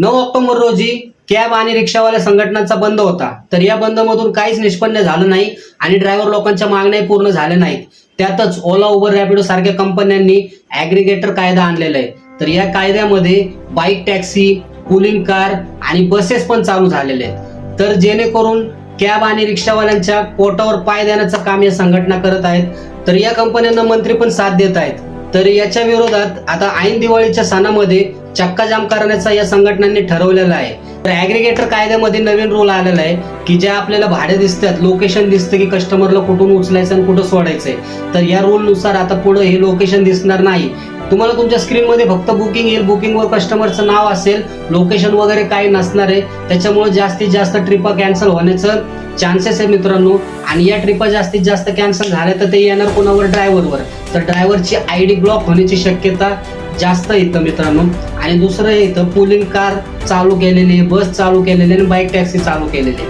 नऊ ऑक्टोबर रोजी कॅब आणि रिक्षावाल्या संघटनांचा बंद होता. तर या बंदमधून काहीच निष्पन्न झालं नाही आणि ड्रायव्हर लोकांच्या मागण्याही पूर्ण झाल्या नाहीत. त्यातच ओला उबर रॅपिडो सारख्या कंपन्यांनी ऍग्रिगेटर कायदा आणलेला आहे. तर या कायद्यामध्ये बाईक टॅक्सी पुलिंग कार आणि बसेस पण चालू झालेले आहेत. तर जेणेकरून कॅब आणि रिक्षावाल्यांच्या पोटावर पाय देण्याचं काम या संघटना करत आहेत. तर या कंपन्यांना मंत्री पण साथ देत आहेत. तर याच्या विरोधात आता ऐन दिवाळीच्या सणामध्ये चक्काजाम करण्याचा या संघटनांनी ठरवलेला आहे. तर ऍग्रिगेटर कायद्यामध्ये नवीन रूल आलेला आहे की ज्या आपल्याला भाडे दिसतात लोकेशन दिसतं की कस्टमरला कुठून उचलायचं आणि कुठं सोडायचंय. तर या रूलनुसार आता पुढे हे लोकेशन दिसणार नाही. तुम्हाला तुमच्या स्क्रीनमध्ये फक्त बुकिंग येईल बुकिंगवर कस्टमरचं नाव असेल लोकेशन वगैरे काही नसणार आहे. त्याच्यामुळे जास्तीत जास्त ट्रिपा कॅन्सल होण्याचं चान्सेस आहे मित्रांनो. आणि या ट्रिपा जास्तीत जास्त कॅन्सल झाल्या तर ते येणार कोणावर? ड्रायव्हरवर तर ड्रायव्हरची आय डी ब्लॉक होण्याची शक्यता जास्त येतं मित्रांनो. आणि दुसरं येतं पुलिंग कार चालू केलेली बस चालू केलेली आणि बाईक टॅक्सी चालू केलेली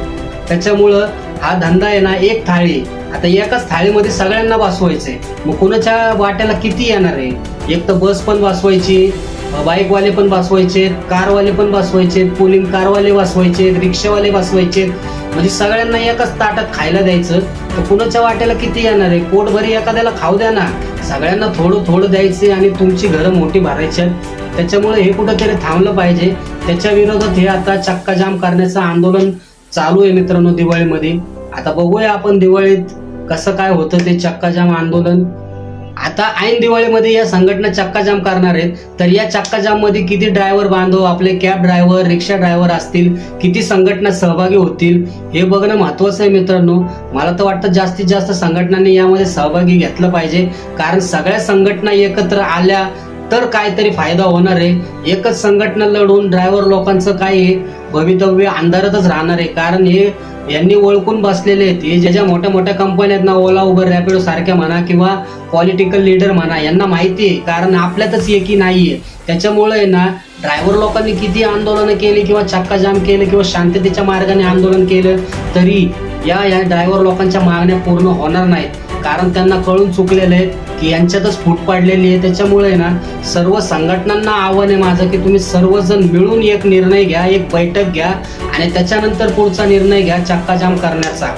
त्याच्यामुळं हा धंदा आहे ना एक थाळी आता एकाच थाळीमध्ये सगळ्यांना बसवायचंय. मग कोणाच्या वाट्याला किती येणार आहे? एक तर बस पण बसवायची बाईकवाले पण बसवायचे कारवाले पण बसवायचे पुलिंग कारवाले वासवायचे रिक्षावाले बसवायचे म्हणजे सगळ्यांना एकाच ताटात खायला द्यायचं. तर कुणाच्या वाट्याला किती येणार आहे? पोटभरी एखाद्याला खाऊ द्या ना सगळ्यांना थोडं थोडं द्यायचे आणि तुमची घरं मोठी भरायची त्याच्यामुळे हे कुठंतरी थांबलं पाहिजे. त्याच्या विरोधात हे आता चक्काजाम करण्याचं आंदोलन चालू आहे मित्रांनो दिवाळीमध्ये. आता बघूया आपण दिवाळीत कसं काय होतं ते चक्काजाम आंदोलन. आता ऐन दिवाळीमध्ये या संघटना चक्काजाम करणार आहेत. तर या चक्काजाममध्ये मध्ये किती ड्रायव्हर बांधव आपले कॅब ड्रायव्हर रिक्षा ड्रायव्हर असतील? किती संघटना सहभागी होतील? हे बघणं महत्वाचं आहे मित्रांनो. मला तर वाटतं जास्तीत जास्त संघटनांनी यामध्ये सहभागी घेतलं पाहिजे. कारण सगळ्या संघटना एकत्र आल्या तर काहीतरी फायदा होणार आहे. एकच संघटना लढून ड्रायव्हर लोकांचं काय आहे? भवितव्य अंधारातच राहणार आहे. कारण हे यांनी ओळखून बसलेले आहेत. हे ज्या ज्या मोठ्या मोठ्या कंपन्या आहेत ना ओला उबर रॅपिडो सारख्या म्हणा किंवा पॉलिटिकल लीडर म्हणा यांना माहिती आहे. कारण आपल्यातच एकी आहे. त्याच्यामुळे आहे ना ड्रायव्हर लोकांनी किती आंदोलनं केली किंवा चक्का जाम केले किंवा शांततेच्या मार्गाने आंदोलन केलं तरी या या ड्रायव्हर लोकांच्या मागण्या पूर्ण होणार नाहीत. कारण त्यांना कळून चुकलेलं आहे की यांच्यातच फूट पाडलेली आहे. त्याच्यामुळे ना सर्व संघटनांना आव्हान आहे माझं की तुम्ही सर्वजण मिळून एक निर्णय घ्या एक बैठक घ्या आणि त्याच्यानंतर पुढचा निर्णय घ्या चक्काजाम करण्याचा.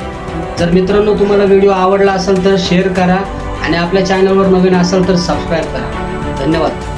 जर मित्रांनो तुम्हाला व्हिडिओ आवडला असेल तर शेअर करा आणि आपल्या चॅनलवर नवीन असेल तर सबस्क्राईब करा. धन्यवाद.